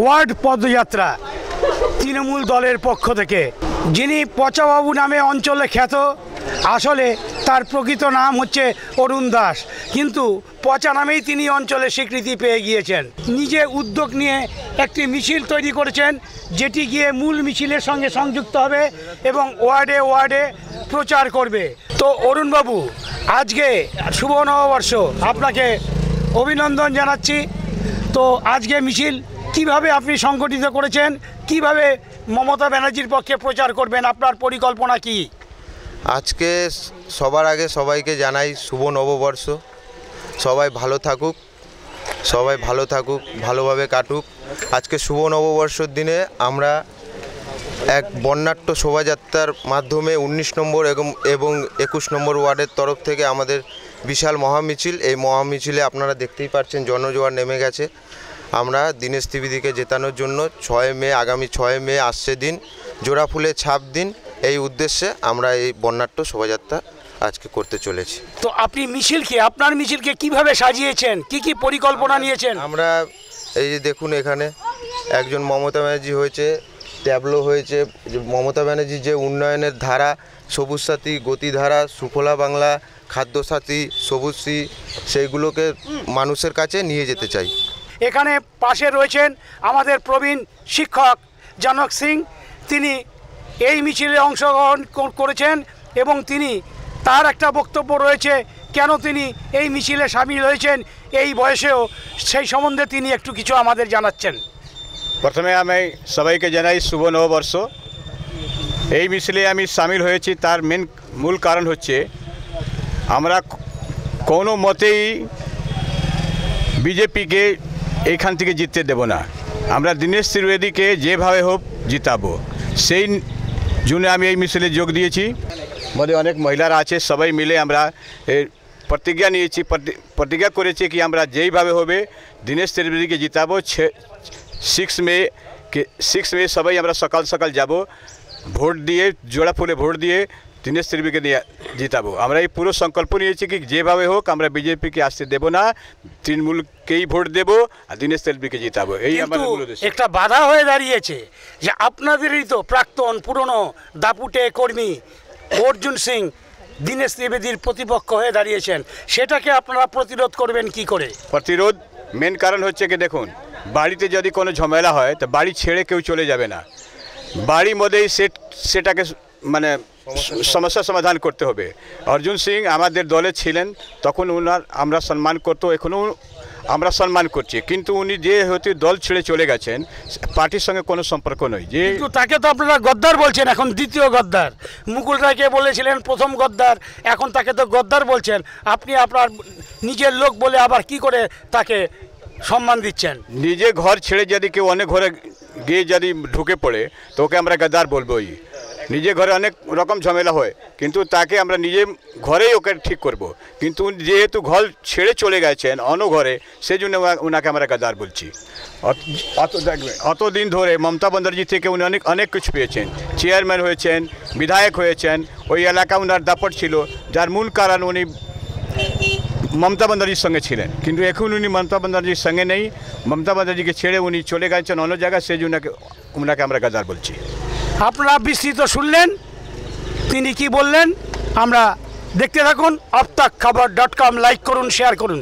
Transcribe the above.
Word পদযাত্রা তৃণমূল দলের পক্ষ থেকে, যিনি পচাবাবু নামে অঞ্চলে খ্যাত, আসলে তার প্রকৃত নাম হচ্ছে অরুণ দাস। কিন্তু পচা নামেই তিনি অঞ্চলে স্বীকৃতি পেয়ে গিয়েছেন। নিজে উদ্যোগ নিয়ে একটি মিছিল তৈরি করেছেন, যেটি গিয়ে মূল মিছিলের সঙ্গে সংযুক্ত হবে এবং ওয়ার্ডে ওয়ার্ডে প্রচার করবে। তো অরুণবাবু আজকে শুভ নববর্ষ। আপনাকে অভিনন্দন জানাচ্ছি। তো আজকে মিছিল, কীভাবে আপনি সংগঠিত করেছেন, কীভাবে মমতা ব্যানার্জির পক্ষে প্রচার করবেন, আপনার পরিকল্পনা কি? আজকে সবার আগে সবাইকে জানাই শুভ নববর্ষ। সবাই ভালো থাকুক, সবাই ভালো থাকুক, ভালোভাবে কাটুক। আজকে শুভ নববর্ষর দিনে আমরা এক বর্ণাঢ্য শোভাযাত্রার মাধ্যমে উনিশ নম্বর এবং এবং একুশ নম্বর ওয়ার্ডের তরফ থেকে আমাদের বিশাল মহামিছিল। এই মহামিছিলে আপনারা দেখতেই পাচ্ছেন জনজোয়ার নেমে গেছে। আমরা দীনেশ ত্রিবেদীকে জেতানোর জন্য ছয় মে আগামী ছয় মে আসছে দিন জোড়া ফুলে ছাপ দিন। এই উদ্দেশ্যে আমরা এই বর্ণাঢ্য শোভাযাত্রা আজকে করতে চলেছি। তো আপনি মিছিলকে আপনার মিছিলকে কীভাবে সাজিয়েছেন? কি কি পরিকল্পনা নিয়েছেন? আমরা এই যে দেখুন এখানে একজন মমতা ব্যানার্জি হয়েছে ট্যাবলো হয়েছে। মমতা ব্যানার্জির যে উন্নয়নের ধারা সবুজ সাথী গতিধারা, সুফলা বাংলা, খাদ্যসাথী সবুজশ্রী সেইগুলোকে মানুষের কাছে নিয়ে যেতে চাই। এখানে পাশে রয়েছেন আমাদের প্রবীণ শিক্ষক জনক সিং। তিনি এই মিছিলে অংশগ্রহণ করেছেন এবং তিনি, তার একটা বক্তব্য রয়েছে, কেন তিনি এই মিছিলে সামিল হয়েছেন, এই বয়সেও সেই সম্বন্ধে তিনি একটু কিছু আমাদের জানাচ্ছেন। প্রথমে আমি সবাইকে জানাই শুভ নববর্ষ এই মিছিলে আমি সামিল হয়েছি তার মেন মূল কারণ হচ্ছে আমরা ক- কোনো মতেই বিজেপিকে এইখান থেকে জিততে দেব না আমরা দীনেশ ত্রিবেদীকে যেভাবে হোক জিতাবো সেই জন্য আমি এই মিছিলে যোগ দিয়েছি মধ্যে অনেক মহিলারা আছে সবাই মিলে আমরা এ, প্রতিজ্ঞা নিয়েছি প্রতি- প্রতিজ্ঞা করেছি কি আমরা যেইভাবে হবে দীনেশ ত্রিবেদীকে জিতাবো সিক্স মে কে সিক্স মে সবাই আমরা সকাল সকাল যাব ভোট দিয়ে জোড়া ফুলে ভোট দিয়ে দীনেশ ত্রিবেদীকে দিয়ে জিতাবো আমরা এই পুরো সংকল্প নিয়েছি কি যেভাবে হোক আমরা বিজেপিকে আসতে দেব না তৃণমূলকেই ভোট দেব আর দীনেশ ত্রিবেদীকে জিতাবো এই আমাদের একটা বাধা হয়ে দাঁড়িয়েছে যে আপনাদেরই তো প্রাক্তন পুরনো দাপুটে কর্মী অর্জুন সিং দীনেশ ত্রিবেদীর প্রতিপক্ষ হয়ে দাঁড়িয়েছেন সেটাকে আপনারা প্রতিরোধ করবেন কি করে প্রতিরোধ মেন কারণ হচ্ছে কি দেখুন বাড়িতে যদি কোনো ঝামেলা হয়, তো বাড়ি ছেড়ে কেউ চলে যাবে না। বাড়ির মধ্যেই সে, সেটাকে মানে সমস্যার সমাধান করতে হবে। অর্জুন সিং আমাদের দলে ছিলেন, তখন ওনার আমরা সম্মান করতো এখনও আমরা সম্মান করছি। কিন্তু উনি যে হয়তো দল ছেড়ে চলে গেছেন, পার্টির সঙ্গে কোনো সম্পর্ক নয়। যে তাকে তো আপনারা গদ্দার বলছেন, এখন দ্বিতীয় গদ্দার। মুকুল রায়কে বলেছিলেন প্রথম গদ্দার, এখন তাকে তো গদ্দার বলছেন। আপনি আপনার নিজের লোক বলে আবার কি করে তাকে সম্মান দিচ্ছেন। নিজে ঘর ছেড়ে যদি কেউ অনেক ঘরে গিয়ে যদি ঢুকে পড়ে তো ওকে আমরা গাদ্দার বলবোই। নিজে ঘরে অনেক রকম ঝামেলা হয়, কিন্তু তাকে আমরা নিজে ঘরেই ওকে ঠিক করব। কিন্তু যেহেতু ঘর ছেড়ে চলে গেছেন অন্য ঘরে সেই জন্য ওনাকে আমরা গাদার বলছি। অত- দেখবেন অতদিন ধরে মমতা বন্দ্যোপাধ্যায় থেকে উনি অনেক অনেক কিছু পেয়েছেন। চেয়ারম্যান হয়েছেন, বিধায়ক হয়েছেন, ওই এলাকা ওনার দাপট ছিল, যার মূল কারণ উনি মমতা বন্দ্যোপাধ্যায়ের সঙ্গে ছিলেন। কিন্তু এখন উনি মমতা বন্দ্যোপাধ্যায়ের সঙ্গে নেই। মমতা বন্দ্যোপাধ্যায়কে ছেড়ে উনি চলে গেছেন অন্য জায়গায়, সেই জন্য ওনাকে আমরা গাজার বলছি। আপনারা বিস্তৃত শুনলেন, তিনি কি বললেন, আমরা দেখতে থাকুন আফতাক খাবার ডট কম লাইক করুন শেয়ার করুন।